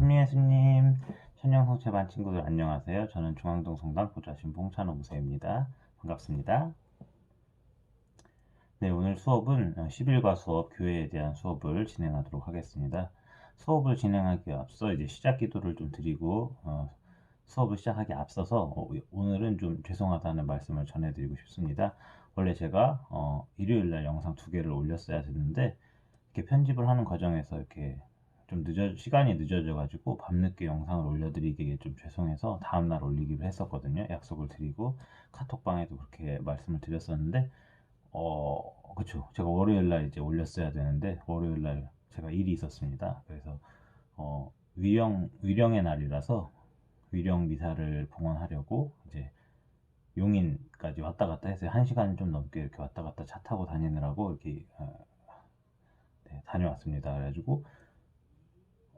현미예수님, 천년성체반 친구들 안녕하세요. 저는 중앙동 성당 보좌신부 홍찬호 무사입니다. 반갑습니다. 네, 오늘 수업은 10일과 수업, 교회에 대한 수업을 진행하도록 하겠습니다. 수업을 진행하기 앞서 이제 시작 기도를 좀 드리고 어, 수업을 시작하기 앞서서 어, 오늘은 좀 죄송하다는 말씀을 전해드리고 싶습니다. 원래 제가 어, 일요일 날 영상 두 개를 올렸어야 됐는데 이렇게 편집을 하는 과정에서 이렇게 좀 늦어 시간이 늦어져 가지고 밤늦게 영상을 올려드리기에 좀 죄송해서 다음 날 올리기로 했었거든요. 약속을 드리고 카톡방에도 그렇게 말씀을 드렸었는데 어 그쵸 제가 월요일 날 이제 올렸어야 되는데 월요일 날 제가 일이 있었습니다. 그래서 어 위령 위령의 날이라서 위령 미사를 봉헌하려고 이제 용인까지 왔다 갔다 해서 한 시간 좀 넘게 이렇게 왔다 갔다 차 타고 다니느라고 이렇게 어, 네, 다녀왔습니다. 그래가지고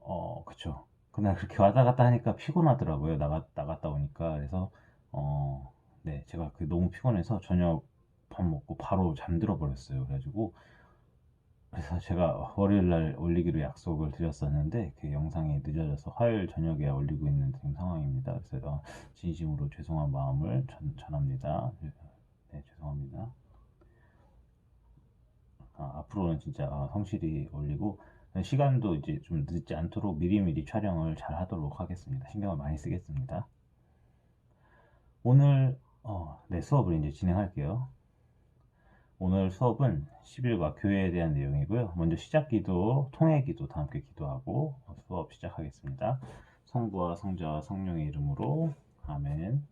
어, 그쵸. 그날 그렇게 왔다 갔다 하니까 피곤하더라고요. 나갔, 나갔다 오니까. 그래서, 어, 네, 제가 그 너무 피곤해서 저녁 밥 먹고 바로 잠들어 버렸어요. 그래가지고, 그래서 제가 월요일 날 올리기로 약속을 드렸었는데, 그 영상이 늦어져서 화요일 저녁에 올리고 있는 지금 상황입니다. 그래서, 어, 진심으로 죄송한 마음을 전, 전합니다. 네, 죄송합니다. 아, 앞으로는 진짜 아, 성실히 올리고, 시간도 이제 좀 늦지 않도록 미리미리 촬영을 잘 하도록 하겠습니다. 신경을 많이 쓰겠습니다. 오늘 어, 네, 수업을 이제 진행할게요. 오늘 수업은 10일과 교회에 대한 내용이고요. 먼저 시작 기도, 통해 기도 다 함께 기도하고 수업 시작하겠습니다. 성부와 성자와 성령의 이름으로 아멘.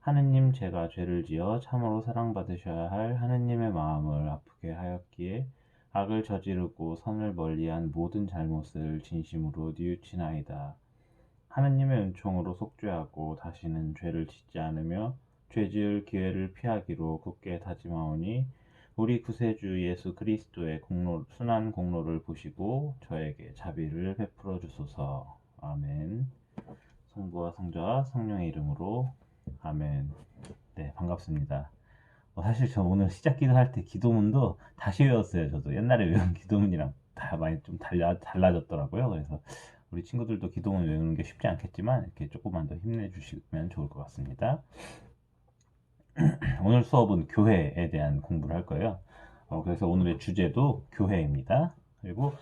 하느님 제가 죄를 지어 참으로 사랑받으셔야 할 하느님의 마음을 아프게 하였기에 악을 저지르고 선을 멀리한 모든 잘못을 진심으로 뉘우치나이다. 하느님의 은총으로 속죄하고 다시는 죄를 짓지 않으며 죄지을 기회를 피하기로 굳게 다짐하오니 우리 구세주 예수 그리스도의 공로, 순한 공로를 보시고 저에게 자비를 베풀어 주소서. 아멘. 성부와 성자와 성령의 이름으로 아멘. 네, 반갑습니다. 어, 사실 저 오늘 시작 기도할 때 기도문도 다시 외웠어요. 저도 옛날에 외운 기도문이랑 다 많이 좀 달라, 달라졌더라고요. 그래서 우리 친구들도 기도문 외우는 게 쉽지 않겠지만 이렇게 조금만 더 힘내주시면 좋을 것 같습니다. 오늘 수업은 교회에 대한 공부를 할 거예요. 어, 그래서 오늘의 주제도 교회입니다. 그리고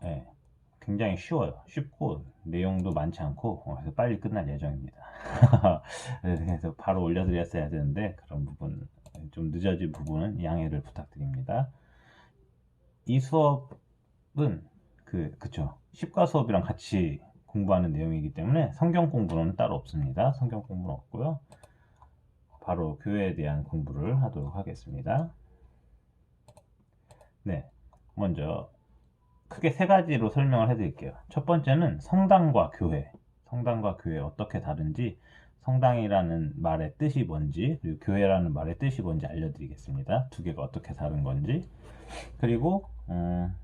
네, 굉장히 쉬워요. 쉽고 내용도 많지 않고 어, 그래서 빨리 끝날 예정입니다. 그래서 바로 올려드렸어야 되는데 그런 부분 좀 늦어진 부분은 양해를 부탁드립니다. 이 수업은 그 그쵸 십과 수업이랑 같이 공부하는 내용이기 때문에 성경 공부는 따로 없습니다. 성경 공부는 없고요. 바로 교회에 대한 공부를 하도록 하겠습니다. 네, 먼저 크게 세 가지로 설명을 해드릴게요. 첫 번째는 성당과 교회. 성당과 교회 어떻게 다른지, 성당이라는 말의 뜻이 뭔지, 그리고 교회라는 말의 뜻이 뭔지 알려드리겠습니다. 두 개가 어떻게 다른 건지. 그리고, 음,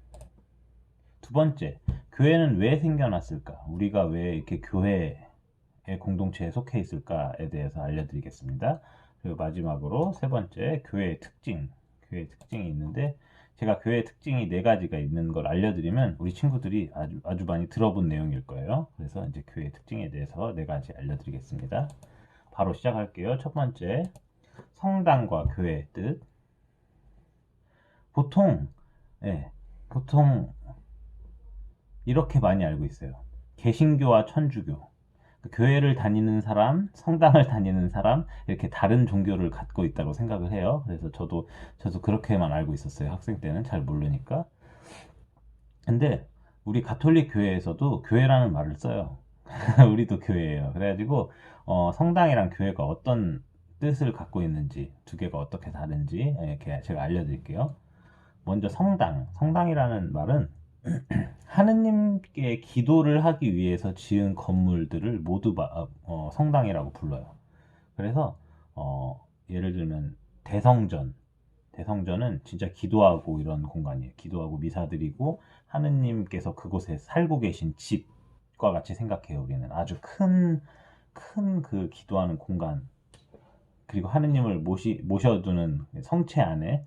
두 번째, 교회는 왜 생겨났을까? 우리가 왜 이렇게 교회의 공동체에 속해 있을까에 대해서 알려드리겠습니다. 그리고 마지막으로 세 번째, 교회의 특징. 교회의 특징이 있는데, 제가 교회 특징이 네 가지가 있는 걸 알려드리면 우리 친구들이 아주, 아주 많이 들어본 내용일 거예요. 그래서 이제 교회 특징에 대해서 네 가지 알려드리겠습니다. 바로 시작할게요. 첫 번째, 성당과 교회의 뜻. 보통, 예, 보통 이렇게 많이 알고 있어요. 개신교와 천주교. 교회를 다니는 사람, 성당을 다니는 사람 이렇게 다른 종교를 갖고 있다고 생각을 해요. 그래서 저도 저도 그렇게만 알고 있었어요. 학생 때는 잘 모르니까. 근데 우리 가톨릭 교회에서도 교회라는 말을 써요. 우리도 교회예요. 그래가지고 어, 성당이랑 교회가 어떤 뜻을 갖고 있는지 두 개가 어떻게 다른지 이렇게 제가 알려드릴게요. 먼저 성당, 성당이라는 말은 하느님께 기도를 하기 위해서 지은 건물들을 모두 바, 어, 성당이라고 불러요. 그래서 어, 예를 들면 대성전, 대성전은 진짜 기도하고 이런 공간이에요. 기도하고 미사 드리고 하느님께서 그곳에 살고 계신 집과 같이 생각해요. 우리는 아주 큰 큰 그 기도하는 공간 그리고 하느님을 모시 모셔두는 성체 안에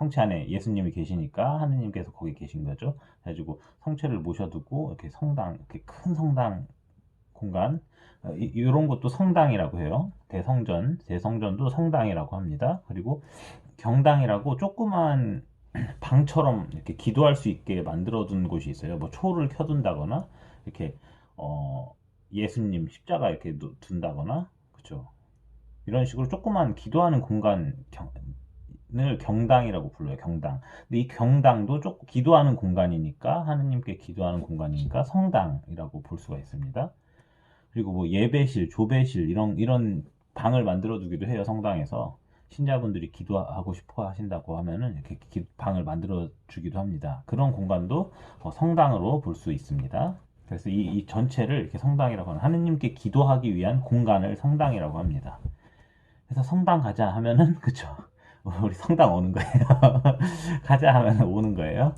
성체 안에 예수님이 계시니까 하느님께서 거기 계신 거죠. 그래가지고 성체를 모셔두고 이렇게 성당, 이렇게 큰 성당 공간, 어, 이, 이런 것도 성당이라고 해요. 대성전, 대성전도 성당이라고 합니다. 그리고 경당이라고 조그만 방처럼 이렇게 기도할 수 있게 만들어둔 곳이 있어요. 뭐 초를 켜둔다거나 이렇게 어, 예수님 십자가 이렇게 놓- 둔다거나 그렇죠. 이런 식으로 조그만 기도하는 공간 을 경당이라고 불러요. 경당. 근데 이 경당도 조 기도하는 공간이니까 하느님께 기도하는 공간이니까 성당이라고 볼 수가 있습니다. 그리고 뭐 예배실, 조배실 이런 이런 방을 만들어 두기도 해요. 성당에서 신자분들이 기도하고 싶어 하신다고 하면은 이렇게 기- 방을 만들어 주기도 합니다. 그런 공간도 어, 성당으로 볼 수 있습니다. 그래서 이, 이 전체를 이렇게 성당이라고 하는 하느님께 기도하기 위한 공간을 성당이라고 합니다. 그래서 성당 가자 하면은 그쵸 우리 성당 오는 거예요. 가자 하면 오는 거예요.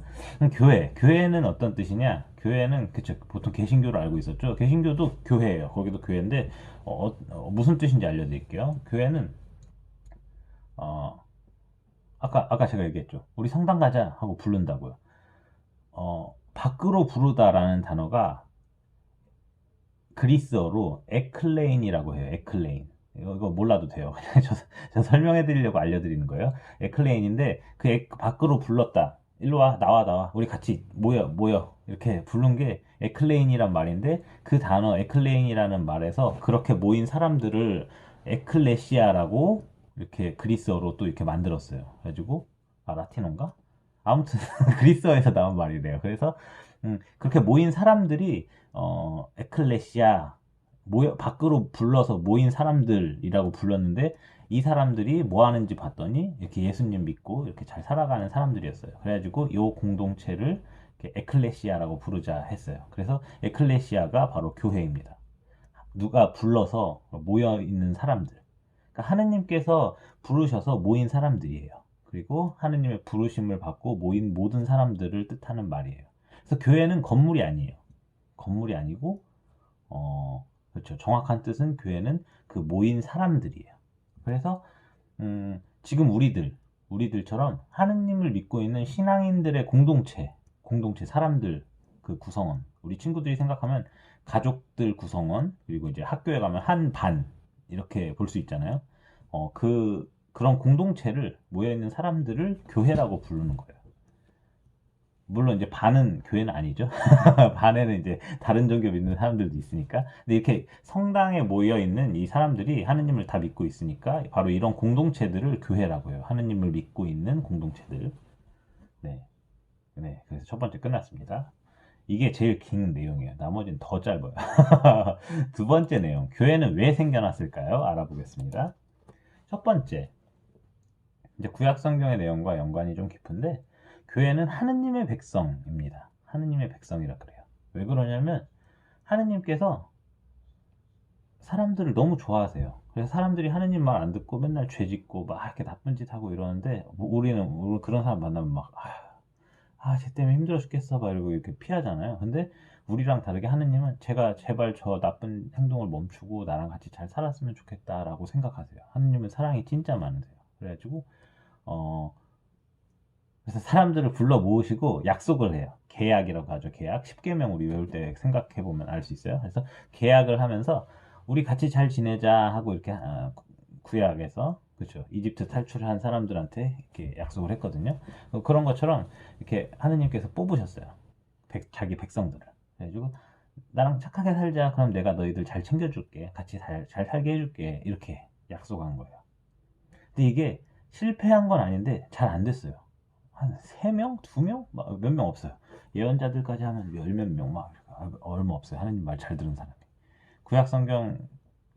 교회 교회는 어떤 뜻이냐? 교회는 그쵸 보통 개신교로 알고 있었죠. 개신교도 교회예요. 거기도 교회인데 어, 어, 어, 무슨 뜻인지 알려드릴게요. 교회는 어 아까 아까 제가 얘기했죠. 우리 성당 가자 하고 부른다고요. 어 밖으로 부르다라는 단어가 그리스어로 에클레인이라고 해요. 에클레인. 이거, 몰라도 돼요. 그냥 저, 저 설명해 드리려고 알려드리는 거예요. 에클레인인데 그 에- 밖으로 불렀다. 일로 와, 나와, 나와. 우리 같이 모여, 모여. 이렇게 부른 게 에클레인이란 말인데 그 단어 에클레인이라는 말에서 그렇게 모인 사람들을 에클레시아라고 이렇게 그리스어로 또 이렇게 만들었어요. 그래가지고 아 라틴어인가? 아무튼 그리스어에서 나온 말이래요. 그래서 음, 그렇게 모인 사람들이 어, 에클레시아 모여 밖으로 불러서 모인 사람들이라고 불렀는데 이 사람들이 뭐 하는지 봤더니 이렇게 예수님 믿고 이렇게 잘 살아가는 사람들이었어요. 그래가지고 이 공동체를 에클레시아라고 부르자 했어요. 그래서 에클레시아가 바로 교회입니다. 누가 불러서 모여 있는 사람들. 그러니까 하느님께서 부르셔서 모인 사람들이에요. 그리고 하느님의 부르심을 받고 모인 모든 사람들을 뜻하는 말이에요. 그래서 교회는 건물이 아니에요. 건물이 아니고 어 그렇죠. 정확한 뜻은 교회는 그 모인 사람들이에요. 그래서 음, 지금 우리들 우리들처럼 하느님을 믿고 있는 신앙인들의 공동체, 공동체 사람들 그 구성원. 우리 친구들이 생각하면 가족들 구성원 그리고 이제 학교에 가면 한 반 이렇게 볼 수 있잖아요. 어, 그 그런 공동체를 모여 있는 사람들을 교회라고 부르는 거예요. 물론 이제 반은 교회는 아니죠. 반에는 이제 다른 종교 믿는 사람들도 있으니까. 근데 이렇게 성당에 모여 있는 이 사람들이 하느님을 다 믿고 있으니까 바로 이런 공동체들을 교회라고 해요. 하느님을 믿고 있는 공동체들. 네. 네. 그래서 첫 번째 끝났습니다. 이게 제일 긴 내용이에요. 나머지는 더 짧아요. 두 번째 내용. 교회는 왜 생겨났을까요? 알아보겠습니다. 첫 번째. 이제 구약 성경의 내용과 연관이 좀 깊은데 교회는 하느님의 백성입니다. 하느님의 백성이라 그래요. 왜 그러냐면 하느님께서 사람들을 너무 좋아하세요. 그래서 사람들이 하느님 말 안 듣고 맨날 죄 짓고 막 이렇게 나쁜 짓 하고 이러는데 뭐 우리는 우리 그런 사람 만나면 막 아, 쟤 때문에 힘들어 죽겠어 막 이러고 이렇게 피하잖아요. 근데 우리랑 다르게 하느님은 제가 제발 저 나쁜 행동을 멈추고 나랑 같이 잘 살았으면 좋겠다라고 생각하세요. 하느님은 사랑이 진짜 많으세요. 그래가지고 어 그래서 사람들을 불러 모으시고 약속을 해요. 계약이라고 하죠. 계약. 10계명 우리 외울 때 생각해 보면 알 수 있어요. 그래서 계약을 하면서 우리 같이 잘 지내자 하고 이렇게 아, 구약에서 그렇죠. 이집트 탈출한 사람들한테 이렇게 약속을 했거든요. 그런 것처럼 이렇게 하느님께서 뽑으셨어요. 백- 자기 백성들을. 그래가지고 나랑 착하게 살자. 그럼 내가 너희들 잘 챙겨줄게. 같이 잘, 잘 살게 해줄게. 이렇게 약속한 거예요. 근데 이게 실패한 건 아닌데 잘 안 됐어요. 한 3명? 2명? 몇 명 없어요. 예언자들까지 하면 열 몇 명, 막 얼마 없어요. 하느님 말 잘 들은 사람이. 구약 성경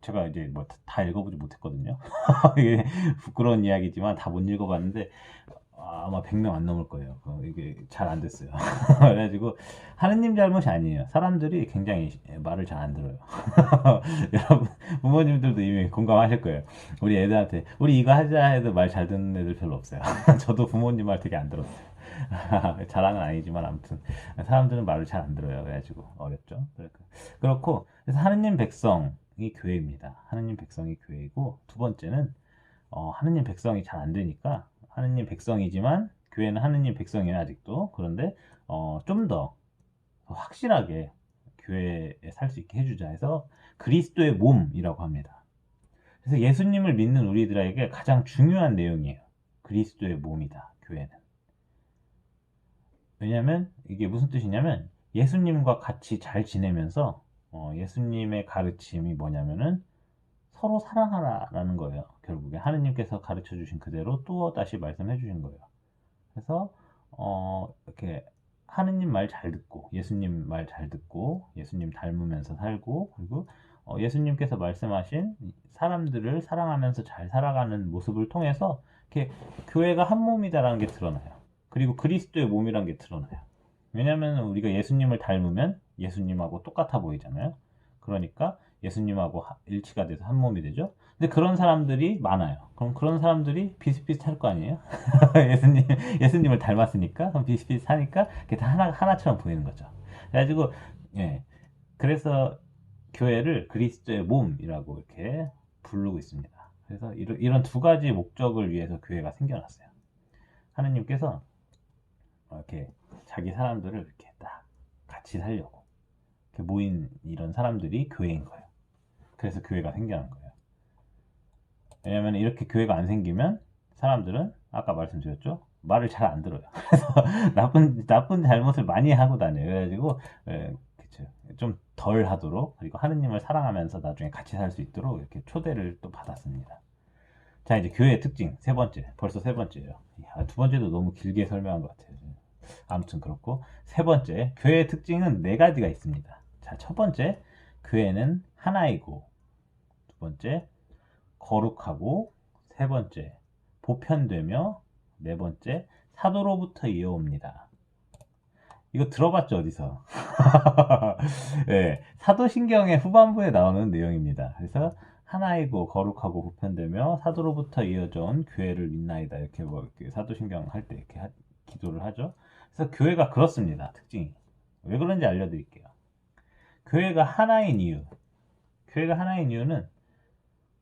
제가 이제 뭐 다 읽어보지 못했거든요. 이게 부끄러운 이야기지만 다 못 읽어봤는데 아마 100명 안 넘을 거예요. 그 이게 잘 안 됐어요. 그래가지고 하느님 잘못이 아니에요. 사람들이 굉장히 말을 잘 안 들어요. 여러분 부모님들도 이미 공감하실 거예요. 우리 애들한테 우리 이거 하자 해도 말 잘 듣는 애들 별로 없어요. 저도 부모님 말 되게 안 들었어요. 자랑은 아니지만 아무튼 사람들은 말을 잘 안 들어요. 그래가지고 어렵죠. 그렇고 그래서 하느님 백성이 교회입니다. 하느님 백성이 교회이고 두 번째는 어, 하느님 백성이 잘 안 되니까 하느님 백성이지만 교회는 하느님 백성이에요 아직도. 그런데 어, 좀 더 확실하게 교회에 살 수 있게 해주자 해서 그리스도의 몸이라고 합니다. 그래서 예수님을 믿는 우리들에게 가장 중요한 내용이에요. 그리스도의 몸이다. 교회는. 왜냐하면 이게 무슨 뜻이냐면 예수님과 같이 잘 지내면서 어, 예수님의 가르침이 뭐냐면은 서로 사랑하라라는 거예요. 결국에 하느님께서 가르쳐 주신 그대로 또 다시 말씀해 주신 거예요. 그래서 어, 이렇게 하느님 말 잘 듣고 예수님 말 잘 듣고 예수님 닮으면서 살고 그리고 어, 예수님께서 말씀하신 사람들을 사랑하면서 잘 살아가는 모습을 통해서 이렇게 교회가 한 몸이다라는 게 드러나요. 그리고 그리스도의 몸이라는 게 드러나요. 왜냐하면 우리가 예수님을 닮으면 예수님하고 똑같아 보이잖아요. 그러니까 예수님하고 일치가 돼서 한 몸이 되죠. 근데 그런 사람들이 많아요. 그럼 그런 사람들이 비슷비슷할 거 아니에요? 예수님, 예수님을 닮았으니까, 그럼 비슷비슷하니까, 그게 다 하나, 하나처럼 보이는 거죠. 그래가지고, 예. 그래서 교회를 그리스도의 몸이라고 이렇게 부르고 있습니다. 그래서 이런, 이런 두 가지 목적을 위해서 교회가 생겨났어요. 하느님께서 이렇게 자기 사람들을 이렇게 딱 같이 살려고 이렇게 모인 이런 사람들이 교회인 거예요. 그래서 교회가 생겨난 거예요. 왜냐면 이렇게 교회가 안 생기면 사람들은 아까 말씀드렸죠. 말을 잘 안 들어요. 그래서 나쁜 나쁜 잘못을 많이 하고 다녀요. 그래가지고 예, 좀덜 하도록 그리고 하느님을 사랑하면서 나중에 같이 살 수 있도록 이렇게 초대를 또 받았습니다. 자 이제 교회의 특징 세 번째 벌써 세 번째예요. 야, 두 번째도 너무 길게 설명한 것 같아요. 아무튼 그렇고 세 번째 교회의 특징은 네 가지가 있습니다. 자 첫 번째 교회는 하나이고 두 번째 거룩하고 세 번째 보편되며 네 번째 사도로부터 이어옵니다. 이거 들어봤죠 어디서? 네, 사도신경의 후반부에 나오는 내용입니다. 그래서 하나이고 거룩하고 보편되며 사도로부터 이어져 온 교회를 믿나이다 이렇게 뭐 이렇게 사도신경 할 때 이렇게 하, 기도를 하죠. 그래서 교회가 그렇습니다. 특징이 왜 그런지 알려드릴게요. 교회가 하나인 이유, 교회가 하나인 이유는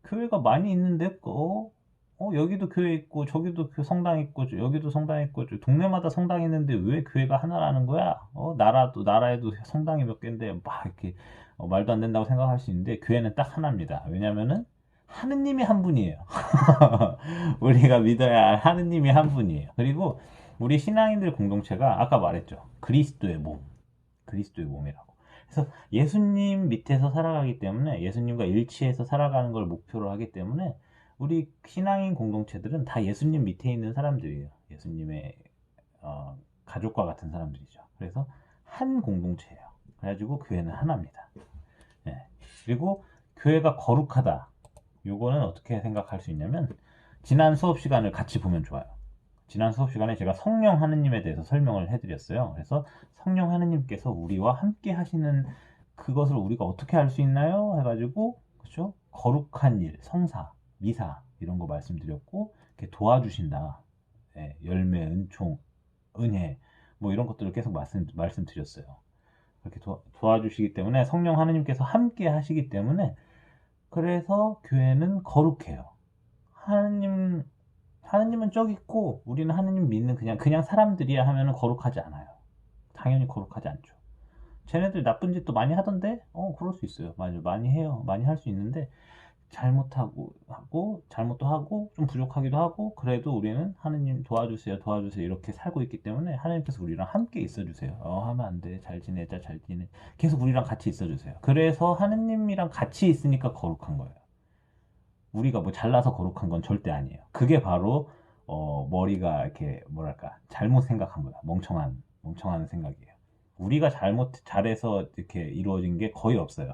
교회가 많이 있는데 어, 어 여기도 교회 있고 저기도 성당 있고 여기도 성당 있고 동네마다 성당 있는데 왜 교회가 하나라는 거야? 어 나라도 나라에도 성당이 몇 개인데 막 이렇게 어, 말도 안 된다고 생각할 수 있는데 교회는 딱 하나입니다. 왜냐면은 하느님이 한 분이에요. 우리가 믿어야 할 하느님이 한 분이에요. 그리고 우리 신앙인들 공동체가 아까 말했죠. 그리스도의 몸. 그리스도의 몸이라고. 그래서 예수님 밑에서 살아가기 때문에 예수님과 일치해서 살아가는 걸 목표로 하기 때문에 우리 신앙인 공동체들은 다 예수님 밑에 있는 사람들이에요. 예수님의 어, 가족과 같은 사람들이죠. 그래서 한 공동체예요. 그래가지고 교회는 하나입니다. 네. 그리고 교회가 거룩하다. 요거는 어떻게 생각할 수 있냐면 지난 수업 시간을 같이 보면 좋아요. 지난 수업 시간에 제가 성령 하느님에 대해서 설명을 해드렸어요. 그래서 성령 하느님께서 우리와 함께 하시는 그것을 우리가 어떻게 할 수 있나요? 해가지고 그렇죠? 거룩한 일, 성사, 미사 이런 거 말씀드렸고 이렇게 도와주신다. 네, 열매, 은총, 은혜 뭐 이런 것들을 계속 말씀 말씀드렸어요. 그렇게 도, 도와주시기 때문에 성령 하느님께서 함께 하시기 때문에 그래서 교회는 거룩해요. 하느님 하느님은 저기 있고 우리는 하느님 믿는 그냥 그냥 사람들이야 하면은 거룩하지 않아요. 당연히 거룩하지 않죠. 쟤네들 나쁜 짓도 많이 하던데 어 그럴 수 있어요. 맞아 많이 해요. 많이 할 수 있는데 잘못하고 하고 잘못도 하고 좀 부족하기도 하고 그래도 우리는 하느님 도와주세요 도와주세요 이렇게 살고 있기 때문에 하느님께서 우리랑 함께 있어주세요 어 하면 안 돼 잘 지내자 잘 지내 계속 우리랑 같이 있어주세요 그래서 하느님이랑 같이 있으니까 거룩한 거예요 우리가 뭐 잘나서 거룩한 건 절대 아니에요. 그게 바로 어, 머리가 이렇게 뭐랄까 잘못 생각한 거야. 멍청한 멍청한 생각이에요. 우리가 잘못 잘해서 이렇게 이루어진 게 거의 없어요.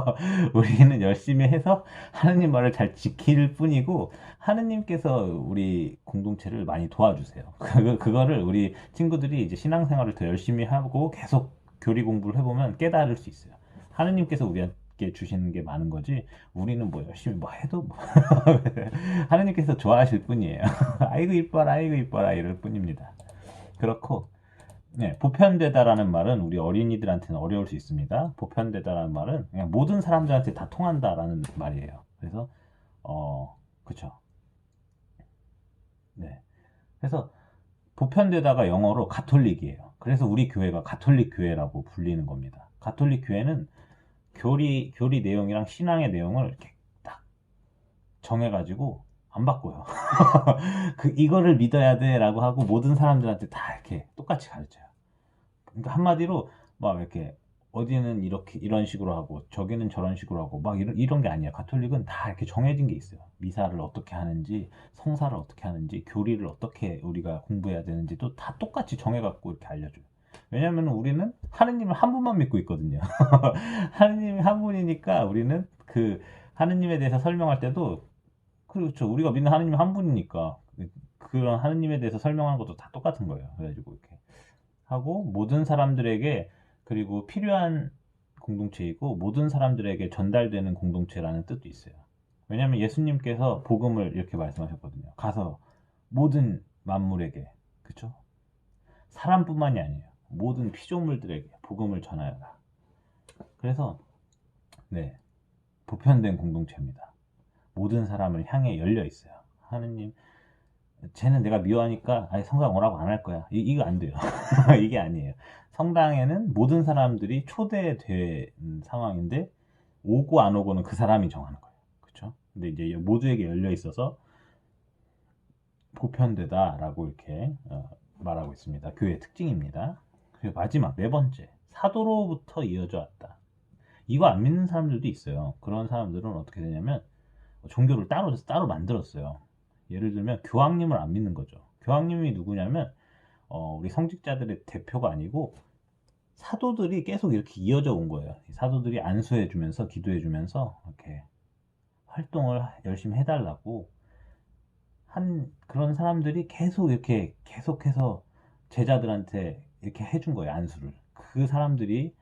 우리는 열심히 해서 하느님 말을 잘 지킬 뿐이고 하느님께서 우리 공동체를 많이 도와주세요. 그 그거를 우리 친구들이 이제 신앙생활을 더 열심히 하고 계속 교리 공부를 해보면 깨달을 수 있어요. 하느님께서 우리한테 게 주시는 게 많은 거지 우리는 뭐 열심히 뭐 해도 뭐 하느님께서 좋아하실 뿐이에요. 아이고 이뻐라 아이고 이뻐라 이럴 뿐입니다. 그렇고 네, 보편되다라는 말은 우리 어린이들한테는 어려울 수 있습니다. 보편되다라는 말은 그냥 모든 사람들한테 다 통한다라는 말이에요. 그래서 어 그쵸. 네. 그래서 보편되다가 영어로 가톨릭이에요. 그래서 우리 교회가 가톨릭 교회라고 불리는 겁니다. 가톨릭 교회는 교리 교리 내용이랑 신앙의 내용을 이렇게 딱 정해가지고 안 바꿔요. 그 이거를 믿어야 돼라고 하고 모든 사람들한테 다 이렇게 똑같이 가르쳐요. 그러니까 한마디로 막 이렇게 어디는 이렇게 이런 식으로 하고 저기는 저런 식으로 하고 막 이런 이런 게 아니야. 가톨릭은 다 이렇게 정해진 게 있어요. 미사를 어떻게 하는지, 성사를 어떻게 하는지, 교리를 어떻게 우리가 공부해야 되는지도 다 똑같이 정해 갖고 이렇게 알려 줘요. 왜냐하면 우리는 하느님을 한 분만 믿고 있거든요. 하느님이 한 분이니까 우리는 그 하느님에 대해서 설명할 때도 그렇죠. 우리가 믿는 하느님 한 분이니까 그런 하느님에 대해서 설명하는 것도 다 똑같은 거예요. 그래가지고 이렇게 하고 모든 사람들에게 그리고 필요한 공동체이고 모든 사람들에게 전달되는 공동체라는 뜻도 있어요. 왜냐하면 예수님께서 복음을 이렇게 말씀하셨거든요. 가서 모든 만물에게 그렇죠? 사람뿐만이 아니에요. 모든 피조물들에게 복음을 전하여라. 그래서 네 보편된 공동체입니다. 모든 사람을 향해 열려 있어요. 하느님, 쟤는 내가 미워하니까 아예 성당 오라고 안 할 거야. 이, 이거 안 돼요. 이게 아니에요. 성당에는 모든 사람들이 초대된 상황인데 오고 안 오고는 그 사람이 정하는 거예요. 그렇죠? 근데 이제 모두에게 열려 있어서 보편되다라고 이렇게 어, 말하고 있습니다. 교회의 특징입니다. 그리고 마지막 네 번째 사도로부터 이어져 왔다. 이거 안 믿는 사람들도 있어요. 그런 사람들은 어떻게 되냐면 종교를 따로 따로 만들었어요. 예를 들면 교황님을 안 믿는 거죠. 교황님이 누구냐면 어, 우리 성직자들의 대표가 아니고 사도들이 계속 이렇게 이어져 온 거예요. 사도들이 안수해 주면서 기도해 주면서 이렇게 활동을 열심히 해달라고 한 그런 사람들이 계속 이렇게 계속해서 제자들한테 이렇게 해준 거예요 안수를. 그 사람들이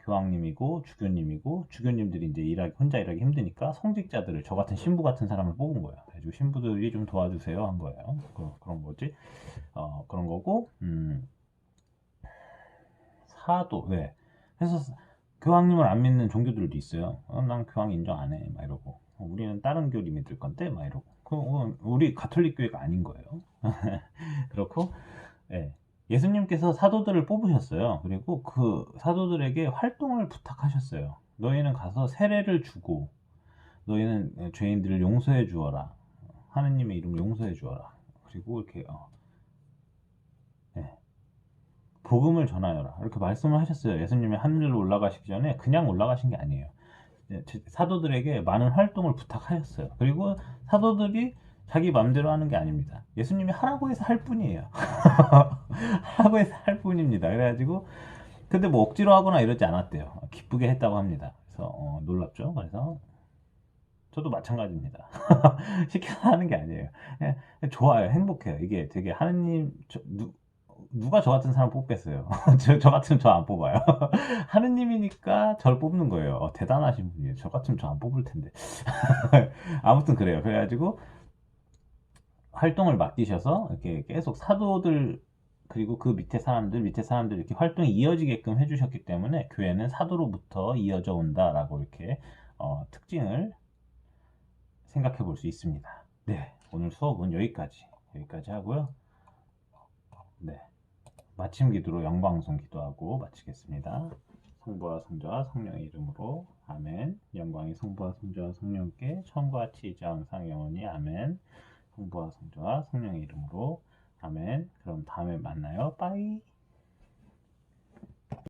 교황님이고 주교님이고 주교님들이 이제 일하기 혼자 일하기 힘드니까 성직자들을 저 같은 신부 같은 사람을 뽑은 거예요. 그래가지고 신부들이 좀 도와주세요 한 거예요. 그, 런 거지. 어, 그런 거고 음, 사도 네. 그래서 교황님을 안 믿는 종교들도 있어요. 어, 난 교황 인정 안 해. 막 이러고 어, 우리는 다른 교리 믿을 건데 막 이러고 그, 어, 우리 가톨릭 교회가 아닌 거예요. 그렇고 네. 예수님께서 사도들을 뽑으셨어요. 그리고 그 사도들에게 활동을 부탁하셨어요. 너희는 가서 세례를 주고 너희는 죄인들을 용서해 주어라. 하느님의 이름을 용서해 주어라. 그리고 이렇게 어, 네. 복음을 전하여라. 이렇게 말씀을 하셨어요. 예수님이 하늘로 올라가시기 전에 그냥 올라가신 게 아니에요. 네, 사도들에게 많은 활동을 부탁하셨어요. 그리고 사도들이 자기 마음대로 하는 게 아닙니다. 예수님이 하라고 해서 할 뿐이에요. 하라고 해서 할 뿐입니다. 그래가지고 근데 뭐 억지로 하거나 이러지 않았대요. 기쁘게 했다고 합니다. 그래서 어, 놀랍죠. 그래서 저도 마찬가지입니다. 시켜서 하는 게 아니에요. 좋아요. 행복해요. 이게 되게 하느님 저, 누, 누가 저 같은 사람 뽑겠어요? 저, 저 같으면 저 안 뽑아요. 하느님이니까 저를 뽑는 거예요. 어, 대단하신 분이에요. 저 같으면 저 안 뽑을 텐데. 아무튼 그래요. 그래가지고 활동을 맡기셔서 이렇게 계속 사도들 그리고 그 밑에 사람들 밑에 사람들 이렇게 활동이 이어지게끔 해주셨기 때문에 교회는 사도로부터 이어져 온다라고 이렇게 어, 특징을 생각해 볼 수 있습니다. 네, 오늘 수업은 여기까지 여기까지 하고요. 네, 마침 기도로 영광송 기도하고 마치겠습니다. 성부와 성자와 성령의 이름으로 아멘. 영광이 성부와 성자와 성령께 같이 이제 항상 영원히 아멘. 성부와 성자와 성령의 이름으로 아멘. 그럼 다음에 만나요. 빠이.